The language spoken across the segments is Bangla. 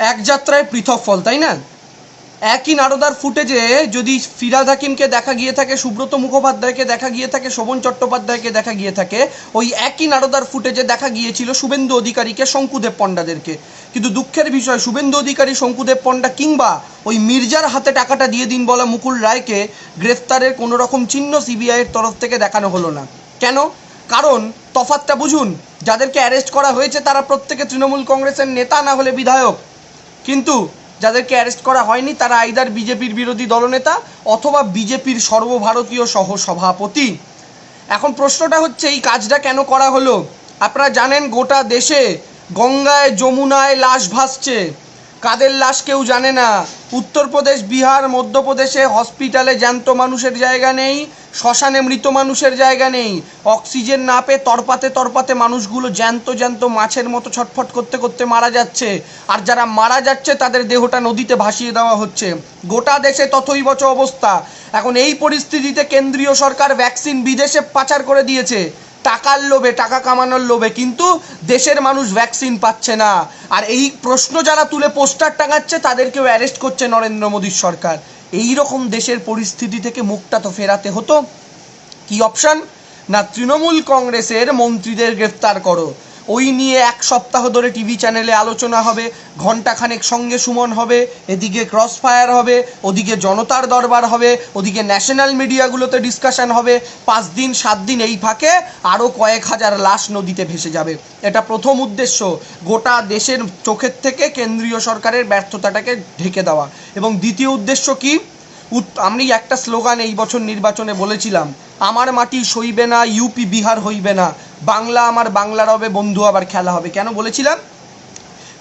এক যাত্রায় পৃথক ফল, তাই না? একই নারদার ফুটেজে যদি ফিরাদ হাকিমকে দেখা গিয়ে থাকে, সুব্রত মুখোপাধ্যায়কে দেখা গিয়ে থাকে, শোভন চট্টোপাধ্যায়কে দেখা গিয়ে থাকে, ওই একই নারদার ফুটেজে দেখা গিয়েছিল শুভেন্দু অধিকারীকে, শঙ্কুদেব পণ্ডাদেরকে। কিন্তু দুঃখের বিষয়, শুভেন্দু অধিকারী, শঙ্কুদেব পণ্ডা কিংবা ওই মির্জার হাতে টাকাটা দিয়ে দিন বলা মুকুল রায়কে গ্রেফতারের কোনো রকম চিহ্ন সিবিআইয়ের তরফ থেকে দেখানো হলো না। কেন? কারণ তফাতটা বুঝুন, যাদেরকে অ্যারেস্ট করা হয়েছে তারা প্রত্যেকে তৃণমূল কংগ্রেসের নেতা, না হলে বিধায়ক। কিন্তু যাদেরকে অ্যারেস্ট করা হয়নি, তারা আইদার বিজেপির বিরোধী দলনেতা অথবা বিজেপির সর্বভারতীয় সহ সভাপতি এখন প্রশ্নটা হচ্ছে, এই কাজটা কেন করা হলো? আপনারা জানেন, গোটা দেশে গঙ্গায় যমুনায় লাশ ভাসছে। কাদের লাশ কেউ জানে না। উত্তরপ্রদেশ, বিহার, মধ্যপ্রদেশে হসপিটালে জ্যান্ত মানুষের জায়গা নেই। শ্মশানে মৃত মানুষের জায়গা নেই। অক্সিজেন না পেয়ে তরপাতে তরপাতে মানুষগুলো জ্যান্ত জ্যান্ত মাছের মতো ছটফট করতে করতে মারা যাচ্ছে। আর যারা মারা যাচ্ছে, তাদের দেহটা নদীতে ভাসিয়ে দেওয়া হচ্ছে। গোটা দেশে তথৈবচ অবস্থা। এখন এই পরিস্থিতিতে কেন্দ্রীয় সরকার ভ্যাকসিন বিদেশে পাচার করে দিয়েছে। টাকার লোভে, টাকা কামানোর লোভে কিন্তু দেশের মানুষ ভ্যাকসিন পাচ্ছে না। আর এই প্রশ্ন যারা তুলে পোস্টার টাঙাচ্ছে, তাদেরকেও অ্যারেস্ট করছে নরেন্দ্র মোদীর সরকার। এই রকম দেশের পরিস্থিতি থেকে মুখটা তো ফেরাতে হতো। কি অপশন না তৃণমূল কংগ্রেসের মন্ত্রীদের গ্রেফতার করো। ওই নিয়ে এক সপ্তাহ ধরে টিভি চ্যানেলে আলোচনা হবে ঘন্টাখানেক সঙ্গে সুমন হবে, এদিকে ক্রস ফায়ার হবে, ওদিকে জনতার দরবার হবে, ওদিকে ন্যাশনাল মিডিয়াগুলোতে ডিসকাশন হবে। পাঁচ দিন, সাত দিন এই ফাঁকে আরও কয়েক হাজার লাশ নদীতে ভেসে যাবে। এটা প্রথম উদ্দেশ্য, গোটা দেশের চোখের থেকে কেন্দ্রীয় সরকারের ব্যর্থতাটাকে ঢেকে দেওয়া। এবং দ্বিতীয় উদ্দেশ্য কি? আমি একটা স্লোগান এই বছর নির্বাচনে বলেছিলাম, আমার মাটি সইবে না, ইউপি বিহার হইবে না। বাংলা আমার বাংলার হবে বন্ধু আবার খেলা হবে। কেন বলেছিলাম?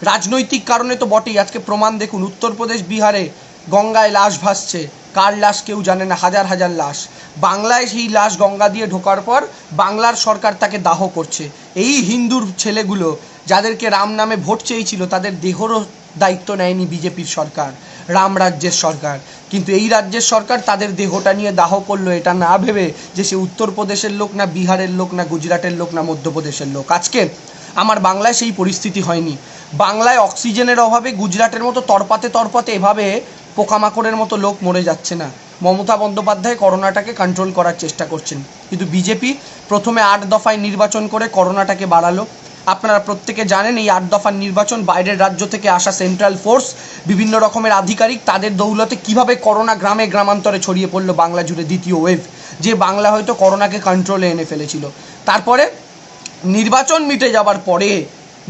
রাজনৈতিক কারণে তো বটেই। আজকে প্রমাণ দেখুন, উত্তরপ্রদেশ, বিহারে গঙ্গায় লাশ ভাসছে। কার লাশ কেউ জানে না? হাজার হাজার লাশ। বাংলায় সেই লাশ গঙ্গা দিয়ে ঢোকার পর বাংলার সরকার তাকে দাহ করছে। এই হিন্দুর ছেলেগুলো, যাদেরকে রাম নামে ভোট চেয়েছিল, তাদের দেহরও দায়িত্ব নেয়নি বিজেপির সরকার। রাম রাজ্যের সরকার। কিন্তু এই রাজ্যের সরকার তাদের দেহটা নিয়ে দাহ করল, এটা না ভেবে যে সে উত্তরপ্রদেশের লোক না, বিহারের লোক না, গুজরাটের লোক না, মধ্যপ্রদেশের লোক। আজকে আমার বাংলায় সেই পরিস্থিতি হয়নি। বাংলায় অক্সিজেনের অভাবে গুজরাটের মতো তরপাতে তরপাতে এভাবে পোকামাকড়ের মতো লোক মরে যাচ্ছে না। মমতা বন্দ্যোপাধ্যায় করোনাটাকে কন্ট্রোল করার চেষ্টা করছেন। কিন্তু বিজেপি প্রথমে আট দফায় নির্বাচন করে করোনাটাকে বাড়ালো। আপনারা প্রত্যেকে জানেন, এই আট দফার নির্বাচন বাইরের রাজ্য থেকে আসা সেন্ট্রাল ফোর্স বিভিন্ন রকমের আধিকারিক তাদের দৌলতে কীভাবে করোনা গ্রামে গ্রামান্তরে ছড়িয়ে পড়ল বাংলা জুড়ে দ্বিতীয় ওয়েভ যে বাংলা হয়তো করোনাকে কন্ট্রোলে এনে ফেলেছিল। তারপরে নির্বাচন মিটে যাবার পরে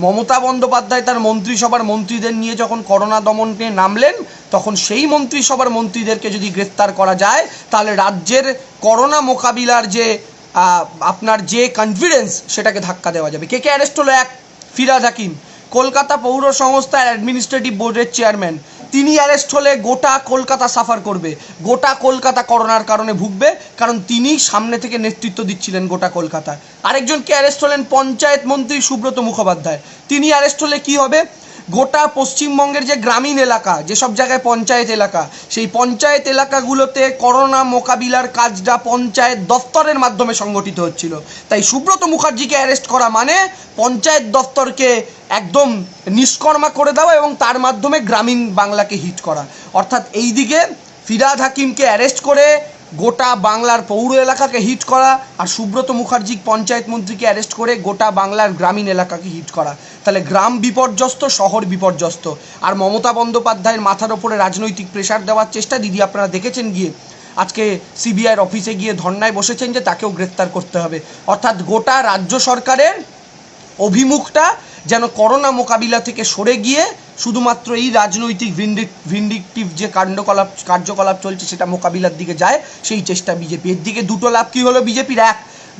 মমতা বন্দ্যোপাধ্যায় তার মন্ত্রিসভার মন্ত্রীদের নিয়ে যখন করোনা দমনকে নামলেন, তখন সেই মন্ত্রিসভার মন্ত্রীদেরকে যদি গ্রেফতার করা যায়, তাহলে রাজ্যের করোনা মোকাবিলার যে আপনার যে কনফিডেন্স সেটাকে ধাক্কা দেওয়া যাবে। কে কে অ্যারেস্ট হলো এক? ফিরাদ হাকিম। কলকাতা পৌর সংস্থার অ্যাডমিনিস্ট্রেটিভ বোর্ডের চেয়ারম্যান তিনি অ্যারেস্ট হলে গোটা কলকাতা সাফার করবে। গোটা কলকাতা করোনার কারণে ভুগবে, কারণ তিনি সামনে থেকে নেতৃত্ব দিচ্ছিলেন গোটা কলকাতায়। আরেকজনকে অ্যারেস্ট হলেন পঞ্চায়েত মন্ত্রী সুব্রত মুখোপাধ্যায়। তিনি অ্যারেস্ট হলে কি হবে? গোটা পশ্চিমবঙ্গের যে গ্রামীণ এলাকা যেসব জায়গায় পঞ্চায়েত এলাকা, সেই পঞ্চায়েত এলাকাগুলোতে করোনা মোকাবিলার কাজটা পঞ্চায়েত দফতরের মাধ্যমে সংগঠিত হচ্ছিল। তাই সুব্রত মুখার্জিকে অ্যারেস্ট করা মানে পঞ্চায়েত দফতরকে একদম নিষ্কর্মা করে দেওয়া এবং তার মাধ্যমে গ্রামীণ বাংলাকে হিট করা। অর্থাৎ এই দিকে ফিরাদ হাকিমকে অ্যারেস্ট করে গোটা বাংলার পৌর এলাকাকে হিট করা আর সুব্রত মুখার্জি পঞ্চায়েত মন্ত্রীকে অ্যারেস্ট করে গোটা বাংলার গ্রামীণ এলাকাকে হিট করা। তাহলে গ্রাম বিপর্যস্ত, শহর বিপর্যস্ত। আর মমতা বন্দ্যোপাধ্যায়ের মাথার ওপরে রাজনৈতিক প্রেশার দেওয়ার চেষ্টা, দিদি আপনারা দেখেছেন গিয়ে, আজকে সিবিআইয়ের অফিসে গিয়ে ধর্নায় বসেছেন যে তাকেও গ্রেফতার করতে হবে। অর্থাৎ গোটা রাজ্য সরকারের অভিমুখটা যেন করোনা মোকাবিলা থেকে সরে গিয়ে শুধুমাত্র এই রাজনৈতিক ভিন্ডিকটিভ যে কাণ্ডকলাপ কার্যকলাপ চলছে সেটা মোকাবিলার দিকে যায়, সেই চেষ্টা বিজেপির। দিকে দুটো লাভ কী হলো বিজেপির? এক,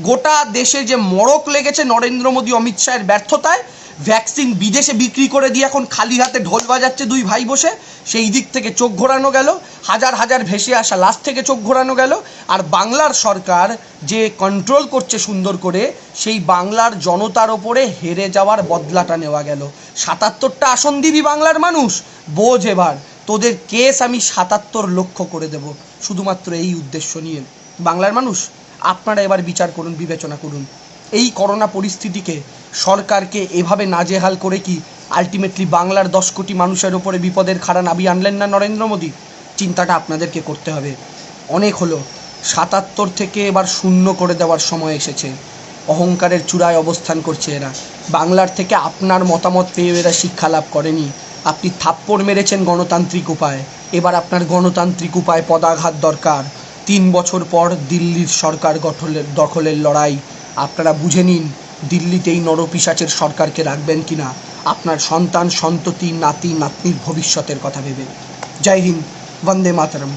গোটা দেশে যে মরক লেগেছে নরেন্দ্র মোদী অমিত শাহের ব্যর্থতায়, ভ্যাকসিন বিদেশে বিক্রি করে দিয়ে এখন খালি হাতে ঢোল বাজাচ্ছে দুই ভাই বসে। সেই দিক থেকে চোখ ঘোরানো গেল, হাজার হাজার ভেসে আসা লাশ থেকে চোখ ঘোরানো গেল, আর বাংলার সরকার যে কন্ট্রোল করছে সুন্দর করে, সেই বাংলার জনতার ওপরে হেরে যাওয়ার বদলাটা নেওয়া গেল। সাতাত্তরটা আসন দিবি বাংলার মানুষ, বোঝ এবার, তোদের কেস আমি সাতাত্তর লক্ষ করে দেব। শুধুমাত্র এই উদ্দেশ্য নিয়ে। বাংলার মানুষ, আপনারা এবার বিচার করুন, বিবেচনা করুন। এই করোনা পরিস্থিতিকে সরকারকে এভাবে নাজেহাল করে কি আলটিমেটলি বাংলার দশ কোটি মানুষের ওপরে বিপদের খাড়া নাবি আনলেন না নরেন্দ্র মোদী? চিন্তাটা আপনাদেরকে করতে হবে। অনেক হলো। সাতাত্তর থেকে এবার শূন্য করে দেওয়ার সময় এসেছে। অহংকারের চূড়ায় অবস্থান করছে এরা। বাংলার থেকে আপনার মতামত পেয়ে এরা শিক্ষা লাভ করেনি। আপনি থাপ্পড় মেরেছেন গণতান্ত্রিক উপায়। এবার আপনার গণতান্ত্রিক উপায় পদাঘাত দরকার। তিন বছর পর দিল্লির সরকার গঠনের দখলের লড়াই। আপনারা বুঝে নিন, দিল্লিতে এই নরপিসাচের সরকারকে রাখবেন কিনা। আপনার সন্তান সন্ততি নাতি নাতনির ভবিষ্যতের কথা ভেবে। জয় হিন্দ বন্দে মাতরম।